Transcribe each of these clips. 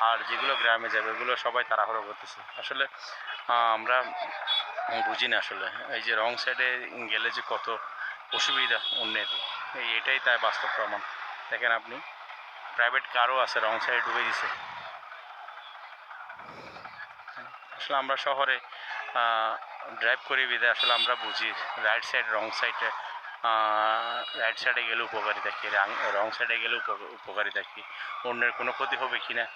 আর যেগুলো গ্রামে যাবে, ওগুলো সবাই তাড়াহুড়ো করতেছে। আসলে আমরা বুঝি না আসলে। এই যে রং সাইডে গেলে যে কত অসুবিধা অন্যের, এই এটাই তাই বাস্তব প্রমাণ। দেখেন আপনি প্রাইভেট কারও আছে, রং সাইডে ডুবে দিছে। আসলে আমরা শহরে ড্রাইভ করি বিদে আসলে আমরা বুঝি রাইট সাইড রং সাইডে রাইট সাইডে গেলে উপকারিতা কী, রং সাইডে গেলে উপ- উপকারিতা কী, অন্যের কোনো ক্ষতি হবে কি না?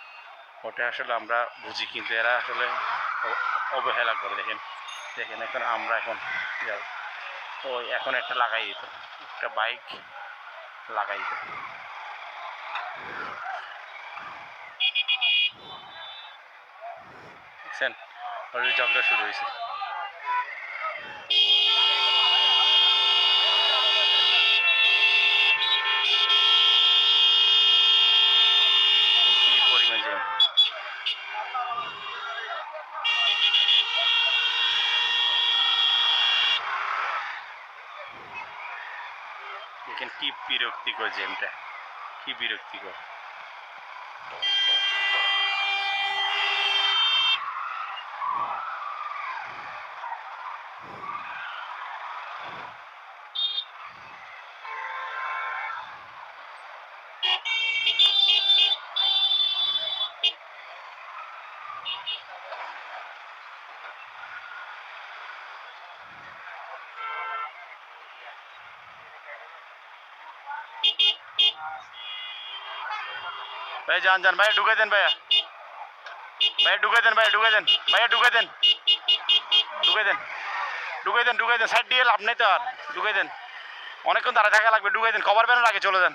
ওটা আসলে আমরা বুঝি, কিন্তু এরা আসলে অবহেলা করে, দেখেন। দেখেন, এখন আমরা এখন যাব ও এখন একটা লাগাই দিত, একটা বাইক লাগাই দিত। দেখছেন? ঝগড়া শুরু হয়েছে দেখুন কি পরিমাণ জ্যাম দেখেন কি বিরক্তিকর জেমটা কি বিরক্তিকর। ভাই, যান যান। ভাইয়া ঢুকে দেন ভাইয়া। ভাইয়া ঢুকে দেন, ভাইয়া ঢুকে দেন। ভাইয়া ঢুকে দেন। ঢুকে দেন। ঢুকে দেন ঢুকে দেন। সাইড দিয়ে লাভ নেই তো আর। ঢুকে দেন। অনেকক্ষণ দাঁড়ায় থাকা লাগবে। ঢুকে দেন। কভার ব্যানের আগে চলে যান।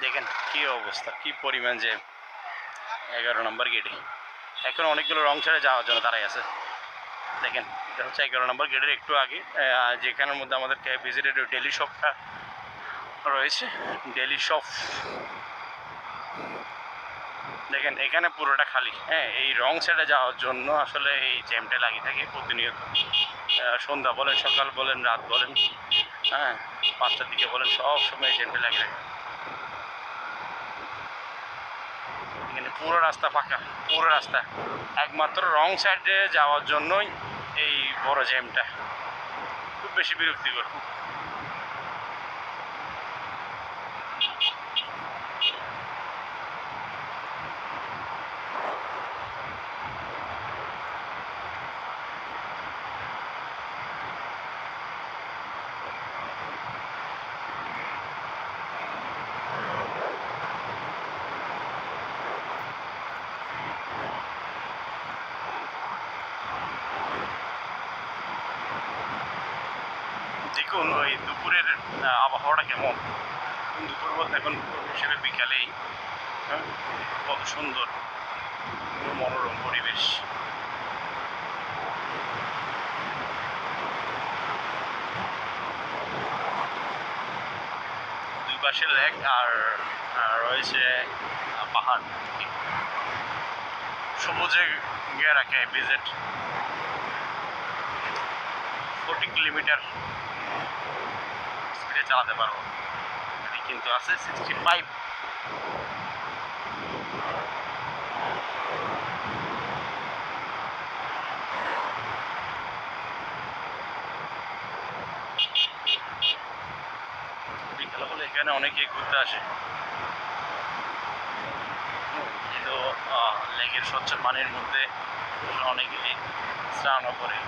দেখেন কি অবস্থা, কি পরিমাণ যে এগারো নম্বর গেটে এখন অনেকগুলো রং ছেড়ে যাওয়ার জন্য তারাই আছে। দেখেন, এটা হচ্ছে এগারো নম্বর গেটের একটু আগে যেখানের মধ্যে আমাদের ভিজিটেড ডেলি শপটা রয়েছে। ডেলি শপ দেখেন, এখানে পুরোটা খালি। হ্যাঁ এই রং সাইডে যাওয়ার জন্য আসলে এই জ্যামটা লাগিয়ে থাকে প্রতিনিয়ত। সন্ধ্যা বলেন, সকাল বলেন, রাত বলেন হ্যাঁ পাঁচটার দিকে বলেন, সব সময় জ্যামটা লাগিয়ে থাকে। এখানে পুরো রাস্তা ফাঁকা, পুরো রাস্তা। একমাত্র রং সাইডে যাওয়ার জন্যই এই বড় জ্যামটা খুব বেশি বিরক্তিকর খুব দেখুন ওই দুপুরের আবহাওয়াটা কেমন? দুপুর বলতে এখন হিসেবে বিকালেই হ্যাঁ কত সুন্দর মনোরম পরিবেশ। দুই পাশে লেক আর রয়েছে পাহাড়। সবুজে ঘেরা রাখে ভিজিট। ফোর্টি কিলোমিটার চালাতে পারব কিন্তু আছে সিক্সটি ফাইভ হলে এখানে অনেকে ঘুরতে আসে। কিন্তু লেকের স্বচ্ছ পানির মধ্যে অনেকেই স্নানও করে।